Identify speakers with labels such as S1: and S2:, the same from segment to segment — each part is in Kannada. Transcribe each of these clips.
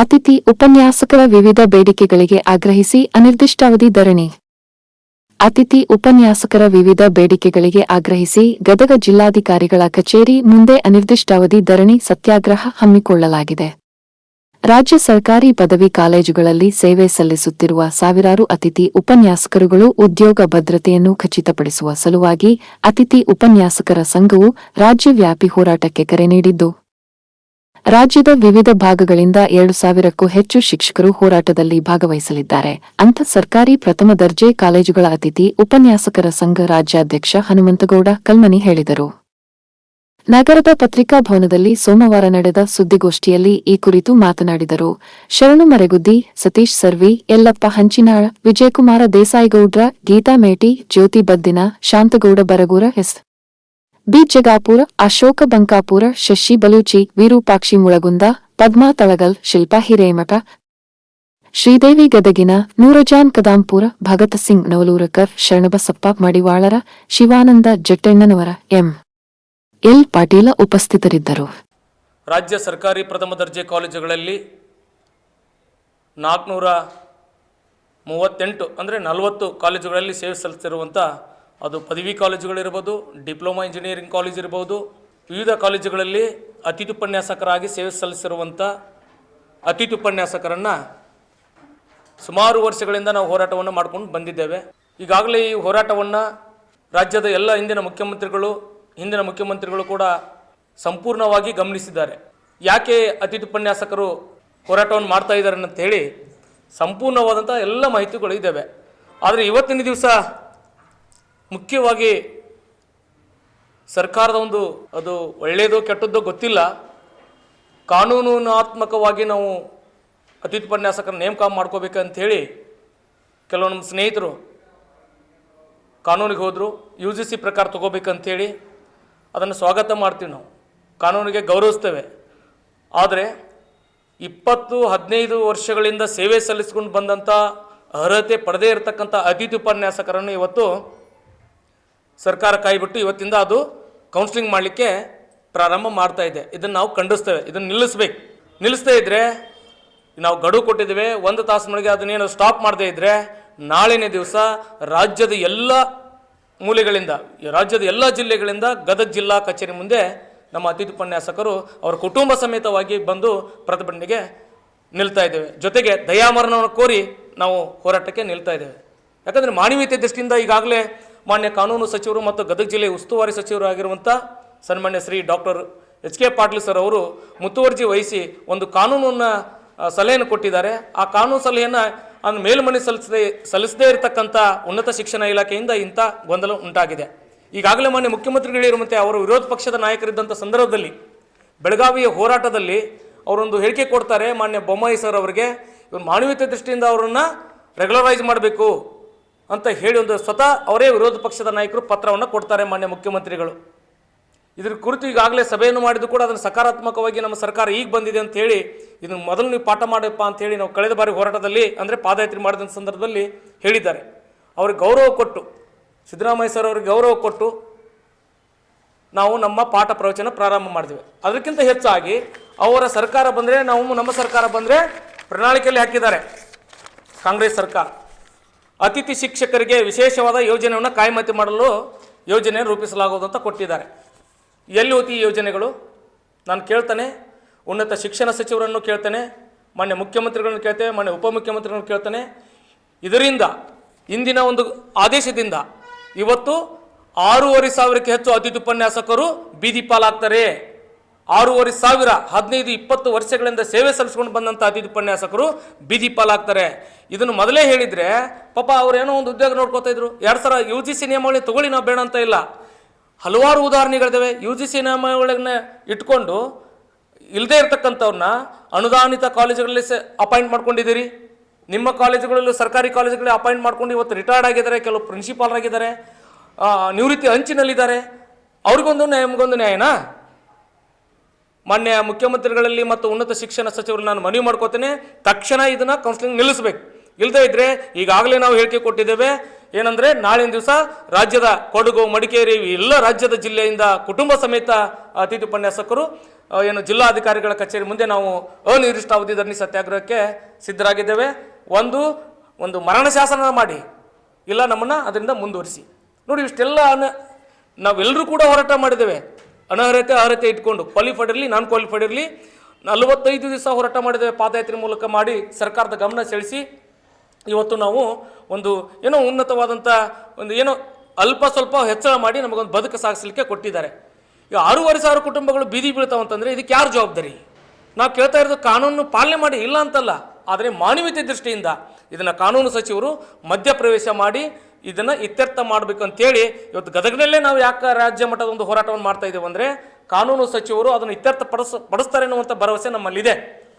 S1: ಅತಿಥಿ ಉಪನ್ಯಾಸಕರ ವಿವಿಧ ಬೇಡಿಕೆಗಳಿಗೆ ಆಗ್ರಹಿಸಿ ಅನಿರ್ದಿಷ್ಟಾವಧಿ ಧರಣಿ. ಅತಿಥಿ ಉಪನ್ಯಾಸಕರ ವಿವಿಧ ಬೇಡಿಕೆಗಳಿಗೆ ಆಗ್ರಹಿಸಿ ಗದಗ ಜಿಲ್ಲಾಧಿಕಾರಿಗಳ ಕಚೇರಿ ಮುಂದೆ ಅನಿರ್ದಿಷ್ಟಾವಧಿ ಧರಣಿ ಸತ್ಯಾಗ್ರಹ ಹಮ್ಮಿಕೊಳ್ಳಲಾಗಿದೆ. ರಾಜ್ಯ ಸರ್ಕಾರಿ ಪದವಿ ಕಾಲೇಜುಗಳಲ್ಲಿ ಸೇವೆ ಸಲ್ಲಿಸುತ್ತಿರುವ ಸಾವಿರಾರು ಅತಿಥಿ ಉಪನ್ಯಾಸಕರುಗಳು ಉದ್ಯೋಗ ಭದ್ರತೆಯನ್ನು ಖಚಿತಪಡಿಸುವ ಸಲುವಾಗಿ ಅತಿಥಿ ಉಪನ್ಯಾಸಕರ ಸಂಘವು ರಾಜ್ಯವ್ಯಾಪಿ ಹೋರಾಟಕ್ಕೆ ಕರೆ ನೀಡಿದ್ದು. ರಾಜ್ಯದ ವಿವಿಧ ಭಾಗಗಳಿಂದ ಎರಡು ಸಾವಿರಕ್ಕೂ ಹೆಚ್ಚು ಶಿಕ್ಷಕರು ಹೋರಾಟದಲ್ಲಿ ಭಾಗವಹಿಸಲಿದ್ದಾರೆ. ಅಂತ ಸರ್ಕಾರಿ ಪ್ರಥಮ ದರ್ಜೆ ಕಾಲೇಜುಗಳ ಅತಿಥಿ ಉಪನ್ಯಾಸಕರ ಸಂಘ ರಾಜ್ಯಾಧ್ಯಕ್ಷ ಹನುಮಂತಗೌಡ ಕಲ್ಮನಿ ಹೇಳಿದರು. ನಗರದ ಪತ್ರಿಕಾ ಭವನದಲ್ಲಿ ಸೋಮವಾರ ನಡೆದ ಸುದ್ದಿಗೋಷ್ಠಿಯಲ್ಲಿ ಈ ಕುರಿತು ಮಾತನಾಡಿದರು. Sharanu Mareguddi, Satish Sarvi, Yallappa Hanchinal, Vijayakumar Desaigowdra, Geeta Meti, Jyoti Baddin, Shantagouda Baragur S. B. Jagapur, Ashok Bankapur, Shashi Baluchi, Virupakshi Mulagunda, Padma Talagal, Shilpa Hiremath, Sridevi Gadagin, Noorjan Kadampur, Bhagat Singh Navalurkar, Sharanabasappa Madivalar, Shivananda Jattannavar, M. L. Patil ಉಪಸ್ಥಿತರಿದ್ದರು.
S2: ರಾಜ್ಯ ಸರ್ಕಾರಿ ಪ್ರಥಮ ದರ್ಜೆ ಕಾಲೇಜುಗಳಲ್ಲಿ ನಾಲ್ಕುನೂರ ಮೂವತ್ತೆಂಟು ಅಂದರೆ ನಲವತ್ತು ಕಾಲೇಜುಗಳಲ್ಲಿ ಸೇವೆ ಸಲ್ಲಿಸ್ತಿರುವಂಥ ಅದು ಪದವಿ ಕಾಲೇಜುಗಳಿರ್ಬೋದು, ಡಿಪ್ಲೊಮಾ ಇಂಜಿನಿಯರಿಂಗ್ ಕಾಲೇಜ್ ಇರ್ಬೋದು, ವಿವಿಧ ಕಾಲೇಜುಗಳಲ್ಲಿ ಅತಿಥಿ ಉಪನ್ಯಾಸಕರಾಗಿ ಸೇವೆ ಸಲ್ಲಿಸಿರುವಂಥ ಅತಿಥಿ ಉಪನ್ಯಾಸಕರನ್ನು ಸುಮಾರು ವರ್ಷಗಳಿಂದ ನಾವು ಹೋರಾಟವನ್ನು ಮಾಡ್ಕೊಂಡು ಬಂದಿದ್ದೇವೆ. ಈಗಾಗಲೇ ಈ ಹೋರಾಟವನ್ನು ರಾಜ್ಯದ ಎಲ್ಲ ಹಿಂದಿನ ಮುಖ್ಯಮಂತ್ರಿಗಳು ಹಿಂದಿನ ಮುಖ್ಯಮಂತ್ರಿಗಳು ಕೂಡ ಸಂಪೂರ್ಣವಾಗಿ ಗಮನಿಸಿದ್ದಾರೆ. ಯಾಕೆ ಅತಿಥಿ ಉಪನ್ಯಾಸಕರು ಹೋರಾಟವನ್ನು ಮಾಡ್ತಾ ಇದ್ದಾರೆ ಅಂತ ಹೇಳಿ ಸಂಪೂರ್ಣವಾದಂಥ ಎಲ್ಲ ಮಾಹಿತಿಗಳು ಇದ್ದಾವೆ ಆದರೆ ಇವತ್ತಿನ ದಿವಸ ಮುಖ್ಯವಾಗಿ ಸರ್ಕಾರದ ಒಂದು ಅದು ಒಳ್ಳೆಯದೋ ಕೆಟ್ಟದ್ದೋ ಗೊತ್ತಿಲ್ಲ. ಕಾನೂನಾತ್ಮಕವಾಗಿ ನಾವು ಅತಿಥಿ ಉಪನ್ಯಾಸಕರ ನೇಮಕ ಮಾಡ್ಕೋಬೇಕಂಥೇಳಿ ಕೆಲವು ನಮ್ಮ ಸ್ನೇಹಿತರು ಕಾನೂನಿಗೆ ಹೋದರು ಯು ಜಿ ಸಿ ಪ್ರಕಾರ ತೊಗೋಬೇಕಂಥೇಳಿ ಅದನ್ನು ಸ್ವಾಗತ ಮಾಡ್ತೀವಿ ನಾವು. ಕಾನೂನಿಗೆ ಗೌರವಿಸ್ತೇವೆ. ಆದರೆ ಇಪ್ಪತ್ತು, ಹದಿನೈದು ವರ್ಷಗಳಿಂದ ಸೇವೆ ಸಲ್ಲಿಸ್ಕೊಂಡು ಬಂದಂಥ ಅರ್ಹತೆ ಪಡೆದೇ ಇರತಕ್ಕಂಥ ಅತಿಥಿ ಉಪನ್ಯಾಸಕರನ್ನು ಇವತ್ತು ಸರ್ಕಾರ ಕಾಯ್ಬಿಟ್ಟು ಇವತ್ತಿಂದ ಅದು ಕೌನ್ಸಿಲಿಂಗ್ ಮಾಡಲಿಕ್ಕೆ ಪ್ರಾರಂಭ ಮಾಡ್ತಾ ಇದೆ. ಇದನ್ನು ನಾವು ಖಂಡಿಸ್ತೇವೆ. ಇದನ್ನು ನಿಲ್ಲಿಸ್ಬೇಕು. ನಿಲ್ಲಿಸದೇ ಇದ್ದರೆ ನಾವು ಗಡುವು ಕೊಟ್ಟಿದ್ದೇವೆ. ಒಂದು ತಾಸು ತಾಸಿನೊಳಗೆ ಅದನ್ನೇನು ಸ್ಟಾಪ್ ಮಾಡದೇ ಇದ್ದರೆ ನಾಳಿನ ದಿವಸ ರಾಜ್ಯದ ಎಲ್ಲ ಮೂಲೆಗಳಿಂದ, ರಾಜ್ಯದ ಎಲ್ಲ ಜಿಲ್ಲೆಗಳಿಂದ ಗದಗ ಜಿಲ್ಲಾ ಕಚೇರಿ ಮುಂದೆ ನಮ್ಮ ಅತಿಥಿ ಉಪನ್ಯಾಸಕರು ಅವರ ಕುಟುಂಬ ಸಮೇತವಾಗಿ ಬಂದು ಪ್ರತಿಭಟನೆಗೆ ನಿಲ್ತಾ ಇದ್ದೇವೆ. ಜೊತೆಗೆ ದಯಾಮರಣವನ್ನು ಕೋರಿ ನಾವು ಹೋರಾಟಕ್ಕೆ ನಿಲ್ತಾ ಇದ್ದೇವೆ. ಯಾಕಂದರೆ ಮಾನವೀಯತೆ ದೃಷ್ಟಿಯಿಂದ ಈಗಾಗಲೇ ಮಾನ್ಯ ಕಾನೂನು ಸಚಿವರು ಮತ್ತು ಗದಗ ಜಿಲ್ಲೆ ಉಸ್ತುವಾರಿ ಸಚಿವರು ಆಗಿರುವಂಥ ಸನ್ಮಾನ್ಯ Shri doctor H K Patil sir ಅವರು ಮುತುವರ್ಜಿ ವಹಿಸಿ ಒಂದು ಕಾನೂನನ್ನು ಸಲಹೆಯನ್ನು ಕೊಟ್ಟಿದ್ದಾರೆ. ಆ ಕಾನೂನು ಸಲಹೆಯನ್ನು ಅನ್ನು ಮೇಲ್ಮನೆ ಸಲ್ಲಿಸದೆ, ಸಲ್ಲಿಸದೇ ಇರತಕ್ಕಂಥ ಉನ್ನತ ಶಿಕ್ಷಣ ಇಲಾಖೆಯಿಂದ ಇಂಥ ಗೊಂದಲ ಉಂಟಾಗಿದೆ. ಈಗಾಗಲೇ ಮಾನ್ಯ ಮುಖ್ಯಮಂತ್ರಿಗಳಿರುವಂತೆ ಅವರು ವಿರೋಧ ಪಕ್ಷದ ನಾಯಕರಿದ್ದಂಥ ಸಂದರ್ಭದಲ್ಲಿ, ಬೆಳಗಾವಿಯ ಹೋರಾಟದಲ್ಲಿ ಅವರೊಂದು ಹೇಳಿಕೆ ಕೊಡ್ತಾರೆ ಮಾನ್ಯ ಬೊಮ್ಮಾಯಿ ಸರ್ ಅವರಿಗೆ. ಇವರು ಮಾನವೀಯತೆ ದೃಷ್ಟಿಯಿಂದ ಅವರನ್ನು ರೆಗ್ಯುಲರೈಸ್ ಮಾಡಬೇಕು. ಅಂತ ಹೇಳಿ ಒಂದು ಸ್ವತಃ ಅವರೇ ವಿರೋಧ ಪಕ್ಷದ ನಾಯಕರು ಪತ್ರವನ್ನು ಕೊಡ್ತಾರೆ ಮಾನ್ಯ ಮುಖ್ಯಮಂತ್ರಿಗಳು. ಇದ್ರ ಕುರಿತು ಈಗಾಗಲೇ ಸಭೆಯನ್ನು ಮಾಡಿದ್ದು ಕೂಡ ಅದನ್ನು ಸಕಾರಾತ್ಮಕವಾಗಿ ನಮ್ಮ ಸರ್ಕಾರ ಈಗ ಬಂದಿದೆ ಅಂತ ಹೇಳಿ ಇದನ್ನು ಮೊದಲು ನೀವು ಪಾಠ ಮಾಡಪ್ಪ ಅಂತ ಹೇಳಿ ನಾವು ಕಳೆದ ಬಾರಿ ಹೋರಾಟದಲ್ಲಿ, ಅಂದರೆ ಪಾದಯಾತ್ರೆ ಮಾಡಿದ ಸಂದರ್ಭದಲ್ಲಿ ಹೇಳಿದ್ದಾರೆ. ಅವ್ರಿಗೆ ಗೌರವ ಕೊಟ್ಟು, ಸಿದ್ದರಾಮಯ್ಯ ಸರ್ ಅವ್ರಿಗೆ ಗೌರವ ಕೊಟ್ಟು ನಾವು ನಮ್ಮ ಪಾಠ ಪ್ರವಚನ ಪ್ರಾರಂಭ ಮಾಡಿದ್ವಿ. ಅದಕ್ಕಿಂತ ಹೆಚ್ಚಾಗಿ ಅವರ ಸರ್ಕಾರ ಬಂದರೆ, ನಾವು ನಮ್ಮ ಸರ್ಕಾರ ಬಂದರೆ ಪ್ರಣಾಳಿಕೆಯಲ್ಲಿ ಹಾಕಿದ್ದಾರೆ ಕಾಂಗ್ರೆಸ್ ಸರ್ಕಾರ. ಅತಿಥಿ ಶಿಕ್ಷಕರಿಗೆ ವಿಶೇಷವಾದ ಯೋಜನೆಯನ್ನು ಕಾಯಮತಿ ಮಾಡಲು ಯೋಜನೆ ರೂಪಿಸಲಾಗುವುದು ಅಂತ ಕೊಟ್ಟಿದ್ದಾರೆ. ಎಲ್ಲಿ ಹೋತಿ ಈ ಯೋಜನೆಗಳು? ನಾನು ಕೇಳ್ತಾನೆ. ಉನ್ನತ ಶಿಕ್ಷಣ ಸಚಿವರನ್ನು ಕೇಳ್ತಾನೆ. ಮಾನ್ಯ ಮುಖ್ಯಮಂತ್ರಿಗಳನ್ನು ಕೇಳ್ತೇವೆ ಮಾನ್ಯ ಉಪಮುಖ್ಯಮಂತ್ರಿಗಳನ್ನು ಕೇಳ್ತಾನೆ. ಇದರಿಂದ ಇಂದಿನ ಒಂದು ಆದೇಶದಿಂದ ಇವತ್ತು ಆರೂವರೆ ಸಾವಿರಕ್ಕೆ ಹೆಚ್ಚು ಅತಿಥಿ ಉಪನ್ಯಾಸಕರು ಬೀದಿ ಪಾಲಾಗ್ತಾರೆ. ಆರೂವರೆ ಸಾವಿರ, ಹದಿನೈದು, ಇಪ್ಪತ್ತು ವರ್ಷಗಳಿಂದ ಸೇವೆ ಸಲ್ಲಿಸ್ಕೊಂಡು ಬಂದಂಥ ಅತಿಥಿ ಉಪನ್ಯಾಸಕರು ಬೀದಿ ಪಾಲಾಗ್ತಾರೆ. ಇದನ್ನು ಮೊದಲೇ ಹೇಳಿದರೆ, ಪಾಪ ಅವರೇನೋ ಒಂದು ಉದ್ಯೋಗ ನೋಡ್ಕೋತಾ ಇದ್ರು. ಎರಡು ಸಾವಿರ ಯು ಜಿ ಸಿ ನಿಯಮಾವಳಿ ತಗೊಳ್ಳಿ ನಾವು ಬೇಡ ಅಂತ ಇಲ್ಲ. ಹಲವಾರು ಉದಾಹರಣೆಗಳಿದ್ದಾವೆ ಯು ಜಿ ಸಿ ಇಟ್ಕೊಂಡು ಇಲ್ಲದೇ ಇರತಕ್ಕಂಥವ್ರನ್ನ ಅನುದಾನಿತ ಕಾಲೇಜುಗಳಲ್ಲಿ ಸ ಅಪಾಯಿಂಟ್ ಮಾಡ್ಕೊಂಡಿದ್ದೀರಿ. ನಿಮ್ಮ ಕಾಲೇಜುಗಳಲ್ಲೂ ಸರ್ಕಾರಿ ಕಾಲೇಜುಗಳಲ್ಲಿ ಅಪಾಯಿಂಟ್ ಮಾಡ್ಕೊಂಡು ಇವತ್ತು ರಿಟೈರ್ಡ್ ಆಗಿದ್ದಾರೆ, ಕೆಲವು ಪ್ರಿನ್ಸಿಪಾಲ್ ಆಗಿದ್ದಾರೆ ನಿವೃತ್ತಿ ಅಂಚಿನಲ್ಲಿದ್ದಾರೆ ಅವ್ರಿಗೊಂದು ನ್ಯಾಯ, ನಮಗೊಂದು ನ್ಯಾಯನಾ? ಮಾನ್ಯ ಮುಖ್ಯಮಂತ್ರಿಗಳಲ್ಲಿ ಮತ್ತು ಉನ್ನತ ಶಿಕ್ಷಣ ಸಚಿವರು ನಾನು ಮನವಿ ಮಾಡ್ಕೋತೇನೆ, ತಕ್ಷಣ ಇದನ್ನ ಕೌನ್ಸಿಲಿಂಗ್ ನಿಲ್ಲಿಸಬೇಕು. ಇಲ್ಲದೇ ಇದ್ರೆ ಈಗಾಗಲೇ ನಾವು ಹೇಳಿಕೆ ಕೊಟ್ಟಿದ್ದೇವೆ, ಏನಂದ್ರೆ ನಾಳಿನ ದಿವಸ ರಾಜ್ಯದ ಕೊಡಗು, ಮಡಿಕೇರಿ, ಎಲ್ಲ ರಾಜ್ಯದ ಜಿಲ್ಲೆಯಿಂದ ಕುಟುಂಬ ಸಮೇತ ಅತಿಥಿ ಉಪನ್ಯಾಸಕರು ಏನು ಜಿಲ್ಲಾಧಿಕಾರಿಗಳ ಕಚೇರಿ ಮುಂದೆ ನಾವು ಅನಿರ್ದಿಷ್ಟಾವಧಿ ಧರಣಿ ಸತ್ಯಾಗ್ರಹಕ್ಕೆ ಸಿದ್ಧರಾಗಿದ್ದೇವೆ. ಒಂದು ಒಂದು ಮರಣ ಶಾಸನ ಮಾಡಿ, ಇಲ್ಲ ನಮ್ಮನ್ನು ಅದರಿಂದ ಮುಂದುವರಿಸಿ. ನೋಡಿ, ಇಷ್ಟೆಲ್ಲ ನಾವೆಲ್ಲರೂ ಕೂಡ ಹೋರಾಟ ಮಾಡಿದ್ದೇವೆ. ಅನರ್ಹತೆ, ಅರ್ಹತೆ ಇಟ್ಕೊಂಡು ಕ್ವಾಲಿಫೈಡ್ ಇರಲಿ ನಾನ್ ಕ್ವಾಲಿಫೈಡ್ ಇರಲಿ, ನಲವತ್ತೈದು ದಿವಸ ಹೋರಾಟ ಮಾಡಿದ್ದೇವೆ ಪಾದಯಾತ್ರೆ ಮೂಲಕ ಮಾಡಿ ಸರ್ಕಾರದ ಗಮನ ಸೆಳೆಸಿ. ಇವತ್ತು ನಾವು ಒಂದು ಏನೋ ಉನ್ನತವಾದಂಥ ಒಂದು ಏನೋ ಅಲ್ಪ ಸ್ವಲ್ಪ ಹೆಚ್ಚಳ ಮಾಡಿ ನಮಗೊಂದು ಬದುಕು ಸಾಗಿಸಲಿಕ್ಕೆ ಕೊಟ್ಟಿದ್ದಾರೆ. ಈಗ ಆರೂವರೆ ಸಾವಿರ ಕುಟುಂಬಗಳು ಬೀದಿ ಬೀಳ್ತಾವಂತಂದರೆ ಇದಕ್ಕೆ ಯಾರು ಜವಾಬ್ದಾರಿ? ನಾವು ಕೇಳ್ತಾ ಇರೋದು ಕಾನೂನು ಪಾಲನೆ ಮಾಡಿ, ಇಲ್ಲ ಅಂತಲ್ಲ. ಆದರೆ ಮಾನವೀಯತೆ ದೃಷ್ಟಿಯಿಂದ ಇದನ್ನು ಕಾನೂನು ಸಚಿವರು ಮಧ್ಯಪ್ರವೇಶ ಮಾಡಿ ಇದನ್ನು ಇತ್ಯರ್ಥ ಮಾಡಬೇಕು ಅಂತೇಳಿ ಇವತ್ತು ಗದಗನಲ್ಲೇ ನಾವು ಯಾಕೆ ರಾಜ್ಯ ಮಟ್ಟದ ಒಂದು ಹೋರಾಟವನ್ನು ಮಾಡ್ತಾ ಇದ್ದೇವೆ ಅಂದರೆ ಕಾನೂನು ಸಚಿವರು ಅದನ್ನು ಇತ್ಯರ್ಥ ಪಡಿಸ್ ಪಡಿಸ್ತಾರೆ ಅನ್ನುವಂಥ ಭರವಸೆ ನಮ್ಮಲ್ಲಿದೆ.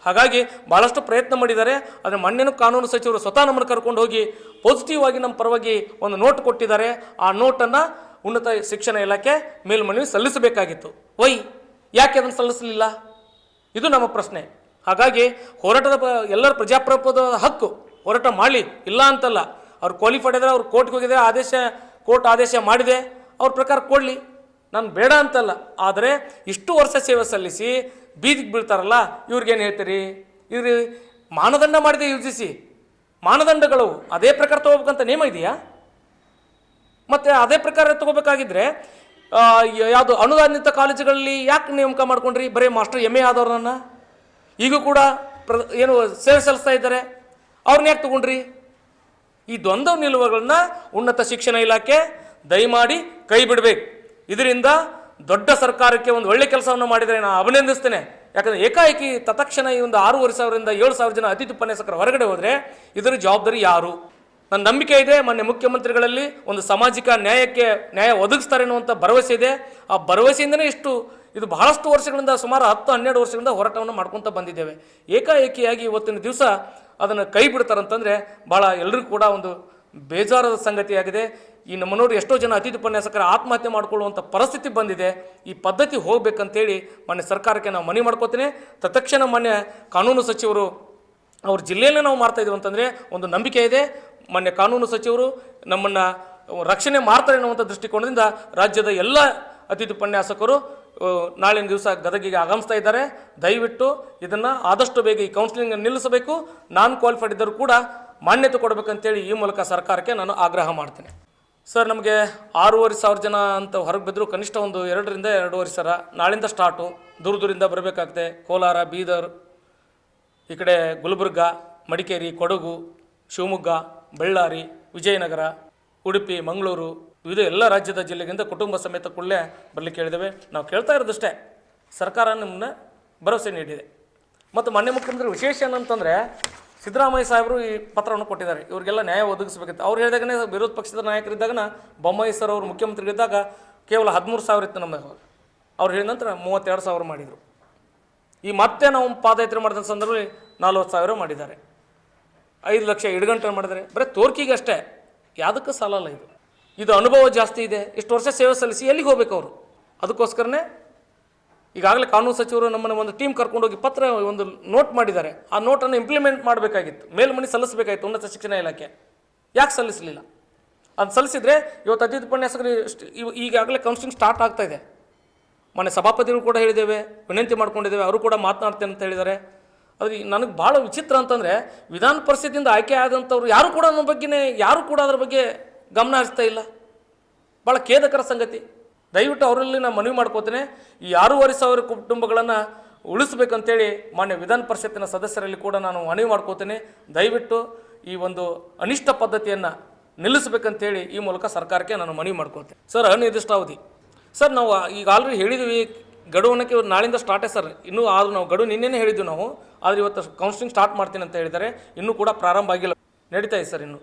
S2: ಹಾಗಾಗಿ ಭಾಳಷ್ಟು ಪ್ರಯತ್ನ ಮಾಡಿದ್ದಾರೆ. ಆದರೆ ಮಣ್ಣಿನ ಕಾನೂನು ಸಚಿವರು ಸ್ವತಃ ನಮ್ಮನ್ನು ಕರ್ಕೊಂಡು ಹೋಗಿ ಪಾಸಿಟಿವ್ ಆಗಿ ನಮ್ಮ ಪರವಾಗಿ ಒಂದು ನೋಟ್ ಕೊಟ್ಟಿದ್ದಾರೆ. ಆ ನೋಟನ್ನು ಉನ್ನತ ಶಿಕ್ಷಣ ಇಲಾಖೆ ಮೇಲ್ಮನವಿ ಸಲ್ಲಿಸಬೇಕಾಗಿತ್ತು. ವೈ? ಯಾಕೆ ಅದನ್ನು ಸಲ್ಲಿಸಲಿಲ್ಲ? ಇದು ನಮ್ಮ ಪ್ರಶ್ನೆ. ಹಾಗಾಗಿ ಹೋರಾಟದ ಎಲ್ಲರ ಪ್ರಜಾಪ್ರಭುತ್ವದ ಹಕ್ಕು ಹೋರಾಟ ಮಾಡಲಿ, ಇಲ್ಲ ಅಂತಲ್ಲ. ಅವ್ರು ಕ್ವಾಲಿಫೈಡ್ ಆದರೆ ಅವ್ರು ಕೋರ್ಟ್ಗೆ ಹೋಗಿದ್ದಾರೆ ಆದೇಶ ಕೋರ್ಟ್ ಆದೇಶ ಮಾಡಿದೆ, ಅವ್ರ ಪ್ರಕಾರ ಕೊಡಲಿ. ನಾನು ಬೇಡ ಅಂತಲ್ಲ. ಆದರೆ ಇಷ್ಟು ವರ್ಷ ಸೇವೆ ಸಲ್ಲಿಸಿ ಬೀದಿಗೆ ಬೀಳ್ತಾರಲ್ಲ ಇವ್ರಿಗೇನು ಹೇಳ್ತೀರಿ? ಇವ್ರಿ ಮಾನದಂಡ ಮಾಡಿದೆ ಯು ಜಿ ಸಿ ಮಾನದಂಡಗಳು ಅದೇ ಪ್ರಕಾರ ತಗೋಬೇಕಂತ ನಿಯಮ ಇದೆಯಾ? ಮತ್ತು ಅದೇ ಪ್ರಕಾರ ತಗೋಬೇಕಾಗಿದ್ರೆ ಯಾವುದು ಅನುದಾನಿತ ಕಾಲೇಜುಗಳಲ್ಲಿ ಯಾಕೆ ನೇಮಕ ಮಾಡ್ಕೊಂಡ್ರಿ? ಬರೀ ಮಾಸ್ಟರ್ ಎಂ ಎ ಆದವ್ರನ್ನ? ಈಗೂ ಕೂಡ ಪ್ರ, ಏನು ಸೇವೆ ಸಲ್ಲಿಸ್ತಾ ಇದ್ದಾರೆ. ಅವ್ರನ್ನ ಯಾಕೆ ತಗೊಂಡ್ರಿ? ಈ ದ್ವಂದ್ವ ನಿಲುವುಗಳನ್ನ ಉನ್ನತ ಶಿಕ್ಷಣ ಇಲಾಖೆ ದಯಮಾಡಿ ಕೈ ಬಿಡಬೇಕು. ಇದರಿಂದ ದೊಡ್ಡ ಸರ್ಕಾರಕ್ಕೆ ಒಂದು ಒಳ್ಳೆ ಕೆಲಸವನ್ನು ಮಾಡಿದರೆ ನಾನು ಅಭಿನಂದಿಸ್ತೇನೆ. ಯಾಕಂದ್ರೆ ಏಕಾಏಕಿ ತತ್ಕ್ಷಣ ಈ ಒಂದು ಆರೂವರೆ ಸಾವಿರದಿಂದ ಏಳು ಸಾವಿರ ಜನ ಅತಿಥಿ ಉಪನ್ಯಾಸಕರು ಹೊರಗಡೆ ಹೋದರೆ ಇದರ ಜವಾಬ್ದಾರಿ ಯಾರು? ನನ್ನ ನಂಬಿಕೆ ಇದೆ ಮೊನ್ನೆ ಮುಖ್ಯಮಂತ್ರಿಗಳಲ್ಲಿ ಒಂದು ಸಾಮಾಜಿಕ ನ್ಯಾಯಕ್ಕೆ ನ್ಯಾಯ ಒದಗಿಸ್ತಾರೆ ಅನ್ನುವಂಥ ಭರವಸೆ ಇದೆ. ಆ ಭರವಸೆಯಿಂದನೇ ಇಷ್ಟು ಇದು ಬಹಳಷ್ಟು ವರ್ಷಗಳಿಂದ ಸುಮಾರು ಹತ್ತು ಹನ್ನೆರಡು ವರ್ಷಗಳಿಂದ ಹೋರಾಟವನ್ನು ಮಾಡ್ಕೊತ ಬಂದಿದ್ದೇವೆ. ಏಕಾಏಕಿಯಾಗಿ ಇವತ್ತಿನ ದಿವಸ ಅದನ್ನು ಕೈ ಬಿಡ್ತಾರಂತಂದರೆ ಭಾಳ ಎಲ್ಲರಿಗೂ ಕೂಡ ಒಂದು ಬೇಜಾರದ ಸಂಗತಿಯಾಗಿದೆ. ಈ ನಮ್ಮನೋರು ಎಷ್ಟೋ ಜನ ಅತಿಥಿ ಉಪನ್ಯಾಸಕರ ಆತ್ಮಹತ್ಯೆ ಮಾಡಿಕೊಳ್ಳುವಂಥ ಪರಿಸ್ಥಿತಿ ಬಂದಿದೆ. ಈ ಪದ್ಧತಿ ಹೋಗಬೇಕಂತೇಳಿ ಮೊನ್ನೆ ಸರ್ಕಾರಕ್ಕೆ ನಾವು ಮನವಿ ಮಾಡ್ಕೋತೀನಿ. ತತ್ಕ್ಷಣ ಮೊನ್ನೆ ಕಾನೂನು ಸಚಿವರು ಅವ್ರ ಜಿಲ್ಲೆಯಲ್ಲೇ ನಾವು ಮಾಡ್ತಾ ಅಂತಂದರೆ ಒಂದು ನಂಬಿಕೆ ಇದೆ. ಮೊನ್ನೆ ಕಾನೂನು ಸಚಿವರು ನಮ್ಮನ್ನು ರಕ್ಷಣೆ ಮಾಡ್ತಾರೆ ಅನ್ನುವಂಥ ದೃಷ್ಟಿಕೋನದಿಂದ ರಾಜ್ಯದ ಎಲ್ಲ ಅತಿಥಿ ಉಪನ್ಯಾಸಕರು ನಾಳಿನ ದಿವಸ ಗದಗಿಗೆ ಆಗಮಿಸ್ತಾ ಇದ್ದಾರೆ. ದಯವಿಟ್ಟು ಇದನ್ನು ಆದಷ್ಟು ಬೇಗ ಈ ಕೌನ್ಸಿಲಿಂಗ್ ನಿಲ್ಲಿಸಬೇಕು. ನಾನ್ ಕ್ವಾಲಿಫೈಡ್ ಇದ್ದರೂ ಕೂಡ ಮಾನ್ಯತೆ ಕೊಡಬೇಕಂತೇಳಿ ಈ ಮೂಲಕ ಸರ್ಕಾರಕ್ಕೆ ನಾನು ಆಗ್ರಹ ಮಾಡ್ತೇನೆ. ಸರ್, ನಮಗೆ ಆರೂವರೆ ಸಾವಿರ ಜನ ಅಂತ ಹೊರಗೆ ಬಿದ್ದರೂ ಕನಿಷ್ಠ ಒಂದು ಎರಡರಿಂದ ಎರಡೂವರೆ ಸಾವಿರ ನಾಳಿಂದ ಸ್ಟಾರ್ಟು. ದೂರ ದೂರಿಂದ ಬರಬೇಕಾಗ್ತದೆ. ಕೋಲಾರ, ಬೀದರ್, ಈ ಕಡೆ ಗುಲ್ಬರ್ಗ, ಮಡಿಕೇರಿ, ಕೊಡಗು, ಶಿವಮೊಗ್ಗ, ಬಳ್ಳಾರಿ, ವಿಜಯನಗರ, ಉಡುಪಿ, ಮಂಗಳೂರು ವಿವಿಧ ಎಲ್ಲ ರಾಜ್ಯದ ಜಿಲ್ಲೆಗಿಂತ ಕುಟುಂಬ ಸಮೇತ ಕೂಡಲೇ ಬರಲಿಕ್ಕೆ ಹೇಳಿದ್ದೇವೆ. ನಾವು ಕೇಳ್ತಾ ಇರೋದಷ್ಟೇ, ಸರ್ಕಾರ ನಿಮ್ಮನ್ನ ಭರವಸೆ ನೀಡಿದೆ. ಮತ್ತು ಮಾನ್ಯ ಮುಖ್ಯಮಂತ್ರಿ ವಿಶೇಷ ಏನಂತಂದರೆ, ಸಿದ್ದರಾಮಯ್ಯ ಸಾಹೇಬರು ಈ ಪತ್ರವನ್ನು ಕೊಟ್ಟಿದ್ದಾರೆ. ಇವರಿಗೆಲ್ಲ ನ್ಯಾಯ ಒದಗಿಸಬೇಕಿತ್ತು. ಅವ್ರು ಹೇಳಿದಾಗನೇ ವಿರೋಧ ಪಕ್ಷದ ನಾಯಕರಿದ್ದಾಗನ ಬೊಮ್ಮಾಯಿ ಸರ್ ಅವರು ಮುಖ್ಯಮಂತ್ರಿಗಳಿದ್ದಾಗ ಕೇವಲ ಹದಿಮೂರು ಸಾವಿರ ಇತ್ತು ನಮ್ಮ ಅವ್ರು. ಹೇಳಿದ ನಂತರ ಮೂವತ್ತೆರಡು ಸಾವಿರ ಮಾಡಿದರು. ಈ ಮತ್ತೆ ನಾವು ಪಾದಯಾತ್ರೆ ಮಾಡಿದ ಸಂದರ್ಭದಲ್ಲಿ ನಲ್ವತ್ತು ಸಾವಿರ ಮಾಡಿದ್ದಾರೆ. ಐದು ಲಕ್ಷ ಇಡ್ಗಂಟೆ ಮಾಡಿದ್ದಾರೆ. ಬರೀ ತೋರ್ಕಿಗೆ ಅಷ್ಟೇ ಯಾವುದಕ್ಕೂ ಸಾಲಲ್ಲ ಇದು? ಇದು ಅನುಭವ ಜಾಸ್ತಿ ಇದೆ. ಇಷ್ಟು ವರ್ಷ ಸೇವೆ ಸಲ್ಲಿಸಿ ಎಲ್ಲಿಗೆ ಹೋಗ್ಬೇಕು ಅವರು? ಅದಕ್ಕೋಸ್ಕರನೇ ಈಗಾಗಲೇ ಕಾನೂನು ಸಚಿವರು ನಮ್ಮನ್ನು ಒಂದು ಟೀಮ್ ಕರ್ಕೊಂಡೋಗಿ ಪತ್ರ ಒಂದು ನೋಟ್ ಮಾಡಿದ್ದಾರೆ. ಆ ನೋಟನ್ನು ಇಂಪ್ಲಿಮೆಂಟ್ ಮಾಡಬೇಕಾಗಿತ್ತು. ಮೇಲ್ಮನೆ ಸಲ್ಲಿಸಬೇಕಾಗಿತ್ತು ಉನ್ನತ ಶಿಕ್ಷಣ ಇಲಾಖೆ. ಯಾಕೆ ಸಲ್ಲಿಸಲಿಲ್ಲ? ಅದು ಸಲ್ಲಿಸಿದರೆ ಇವತ್ತು ಅತಿಥಿ ಉಪನ್ಯಾಸಕರು ಈಗಾಗಲೇ ಕೌನ್ಸಿಲಿಂಗ್ ಸ್ಟಾರ್ಟ್ ಆಗ್ತಾ ಇದೆ. ಮೊನ್ನೆ ಸಭಾಪತಿಗಳು ಕೂಡ ಹೇಳಿದ್ದೇವೆ, ವಿನಂತಿ ಮಾಡ್ಕೊಂಡಿದ್ದೇವೆ, ಅವರು ಕೂಡ ಮಾತನಾಡ್ತೇನೆ ಅಂತ ಹೇಳಿದ್ದಾರೆ. ಅದು ನನಗೆ ಭಾಳ ವಿಚಿತ್ರ ಅಂತಂದರೆ ವಿಧಾನ ಪರಿಷತ್ತಿಂದ ಆಯ್ಕೆ ಆದಂಥವ್ರು ಯಾರು ಕೂಡ ನನ್ನ ಬಗ್ಗೆನೇ, ಯಾರು ಕೂಡ ಅದ್ರ ಬಗ್ಗೆ ಗಮನ ಹರಿಸ್ತಾ ಇಲ್ಲ. ಭಾಳ ಖೇದಕರ ಸಂಗತಿ. ದಯವಿಟ್ಟು ಅವರಲ್ಲಿ ನಾನು ಮನವಿ ಮಾಡ್ಕೋತೇನೆ. ಈ ಆರೂವರೆ ಸಾವಿರ ಕುಟುಂಬಗಳನ್ನು ಉಳಿಸ್ಬೇಕಂತೇಳಿ ಮಾನ್ಯ ವಿಧಾನ ಪರಿಷತ್ತಿನ ಸದಸ್ಯರಲ್ಲಿ ಕೂಡ ನಾನು ಮನವಿ ಮಾಡ್ಕೋತೇನೆ. ದಯವಿಟ್ಟು ಈ ಒಂದು ಅನಿಷ್ಟ ಪದ್ಧತಿಯನ್ನು ನಿಲ್ಲಿಸ್ಬೇಕಂತೇಳಿ ಈ ಮೂಲಕ ಸರ್ಕಾರಕ್ಕೆ ನಾನು ಮನವಿ ಮಾಡ್ಕೋತೇನೆ. ಸರ್, ಅನಿರ್ದಿಷ್ಟಾವಧಿ. ಸರ್, ನಾವು ಈಗ ಆಲ್ರೆಡಿ ಹೇಳಿದ್ವಿ, ಗಡುವನಕ್ಕೆ ನಾಳಿಂದ ಸ್ಟಾರ್ಟೇ ಸರ್. ಇನ್ನೂ ಆದರೂ ನಾವು ಗಡು ನಿನ್ನೆನೇ ಹೇಳಿದ್ವಿ ನಾವು. ಆದರೆ ಇವತ್ತು ಕೌನ್ಸಿಲಿಂಗ್ ಸ್ಟಾರ್ಟ್ ಮಾಡ್ತೀನಿ ಅಂತ ಹೇಳಿದ್ದಾರೆ. ಇನ್ನೂ ಕೂಡ ಪ್ರಾರಂಭ ಆಗಿಲ್ಲ. ನಡೀತಾ ಇದೆ ಸರ್, ಇನ್ನು.